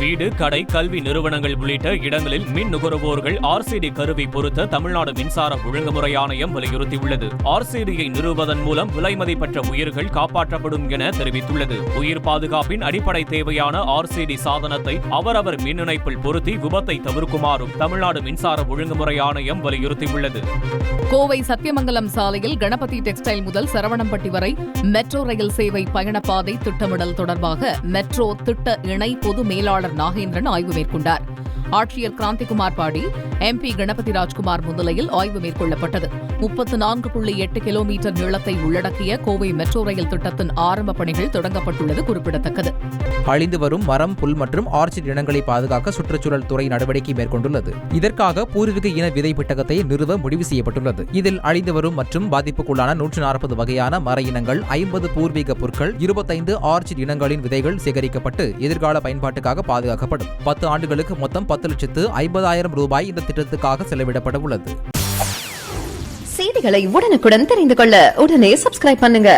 வீடு கடை கல்வி நிறுவனங்கள் உள்ளிட்ட இடங்களில் மின் நுகர்வோர்கள் ஆர்சிடி கருவி பொருத்த தமிழ்நாடு மின்சார ஒழுங்குமுறை ஆணையம் வலியுறுத்தியுள்ளது. ஆர்சிடியை நிறுவுவதன் மூலம் விலைமதிப்பற்ற உயிர்கள் காப்பாற்றப்படும் என தெரிவித்துள்ளது. உயிர் பாதுகாப்பின் அடிப்படை தேவையான ஆர்சிடி சாதனத்தை அவரவர் மின் இணைப்பில் பொருத்தி விபத்தை தவிர்க்குமாறும் தமிழ்நாடு மின்சார ஒழுங்குமுறை ஆணையம் வலியுறுத்தியுள்ளது. கோவை சத்தியமங்கலம் சாலையில் கணபதி டெக்ஸ்டைல் முதல் சரவணம்பட்டி வரை மெட்ரோ ரயில் சேவை பயணப்பாதை திட்டமிடல் தொடர்பாக மெட்ரோ திட்ட இணை பொது மேலாளர் நாகேந்திரன் ஆய்வு மேற்கொண்டார். ஆட்சியர் கிராந்திகுமார் பாடி எம்பி கணபதி ராஜ்குமார் முன்னிலையில் ஆய்வு மேற்கொள்ளப்பட்டது. முப்பத்து நான்கு புள்ளி எட்டு கிலோமீட்டர் நீளத்தை உள்ளடக்கிய கோவை மெட்ரோ ரயில் திட்டத்தின் ஆரம்ப பணிகள் தொடங்கப்பட்டுள்ளது குறிப்பிடத்தக்கது. அழிந்து வரும் மரம் புல் மற்றும் ஆர்ச்சிட் இனங்களை பாதுகாக்க சுற்றுச்சூழல் துறை நடவடிக்கை மேற்கொண்டுள்ளது. இதற்காக பூர்வீக இன விதை பெட்டகத்தை நிறுவ முடிவு செய்யப்பட்டுள்ளது. இதில் அழிந்து வரும் மற்றும் பாதிப்புக்குள்ளான நூற்று நாற்பது வகையான மர இனங்கள் ஐம்பது பூர்வீக பொருட்கள் இருபத்தைந்து ஆர்ச்சிட் இனங்களின் விதைகள் சேகரிக்கப்பட்டு எதிர்கால பயன்பாட்டுக்காக பாதுகாக்கப்படும். பத்து ஆண்டுகளுக்கு மொத்தம் பத்து பத்து லட்சத்து ஐம்பதாயிரம் ரூபாய் இந்த திட்டத்துக்காக செலவிடப்பட உள்ளது. செய்திகளை உடனுக்குடன் தெரிந்து கொள்ள உடனே சப்ஸ்கிரைப் பண்ணுங்க.